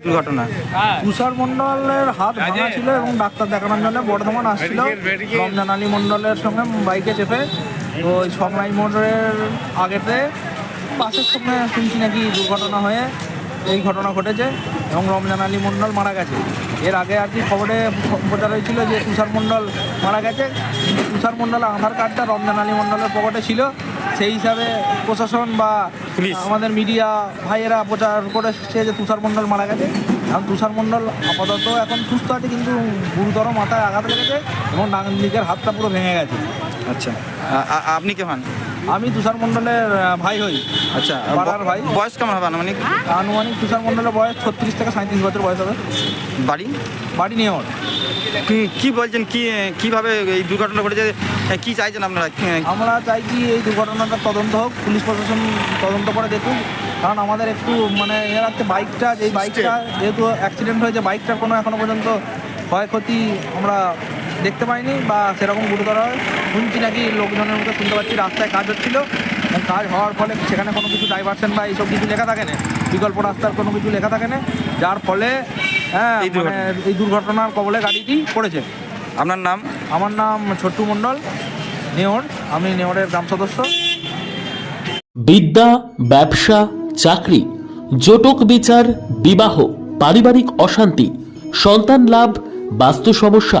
দুর্ঘটনা। তুষার মন্ডলের হাত ভাঙা ছিল এবং ডাক্তার দেখানোর জন্য বর্ধমান আসছিল। রমজান আলী মন্ডলের সঙ্গে বাইকে চেপে ওই সংলাই মোড়ের আগেতে বাসের সঙ্গে শুনছি নাকি দুর্ঘটনা হয়ে এই ঘটনা ঘটেছে এবং রমজান আলী মণ্ডল মারা গেছে। এর আগে আর কি খবরে প্রচার হয়েছিল যে তুষার মণ্ডল মারা গেছে। কিন্তু তুষার মণ্ডল আধার কার্ডটা রমজান আলী মণ্ডলের পকেটে ছিল। সেই হিসাবে প্রশাসন বা আমাদের মিডিয়া ভাইয়েরা প্রচার করেছে যে তুষার মণ্ডল মারা গেছে। এখন তুষার মণ্ডল আপাতত এখন সুস্থ আছে কিন্তু গুরুতর মাথায় আঘাত লেগেছে এবং দিকের হাতটা পুরো ভেঙে গেছে। আচ্ছা। আপনি কে হন? আমি তুষার মণ্ডলের ভাই হই। আচ্ছা পাড়ার ভাই। বয়স কেমন হবে আনুমানিক? আনুমানিক তুষার মণ্ডলের বয়স ছত্রিশ থেকে সাঁত্রিশ বছর বয়স হবে। বাড়ি? বাড়ি নিয়ে ওর। কি- কি বলছেন? কি কীভাবে এই দুর্ঘটনা ঘটেছে? কি চাইছেন আপনারা? কি- আমরা চাইছি এই দুর্ঘটনাটা তদন্ত হোক পুলিশ প্রশাসন তদন্ত করে দেখুন কারণ আমাদের একটু মানে এর হচ্ছে বাইকটা যে বাইকটা যেহেতু অ্যাক্সিডেন্ট হয়েছে বাইকটার কোনো এখনও পর্যন্ত ক্ষয়ক্ষতি আমরা দেখতে পাইনি বা সেরকম গুরুতর হয় শুনছি নাকি লোকজনের মধ্যে শুনতে পাচ্ছি রাস্তায় কাজ হচ্ছিল এবং কাজ হওয়ার ফলে সেখানে কোনো কিছু ডাইভারশন বা এইসব কিছু লেখা থাকে না। বিকল্প রাস্তার কোনো কিছু লেখা থাকে না যার ফলে হ্যাঁ এই মানে এই দুর্ঘটনার কবলে গাড়িটি পড়েছে। আপনার নাম? আমার নাম ছোট্টু মণ্ডল নেওর আমি নেওরের গ্রাম সদস্য। বিদ্যা ব্যবসা চাকরি জটক বিচার বিবাহ পারিবারিক অশান্তি সন্তান লাভ বাস্তু সমস্যা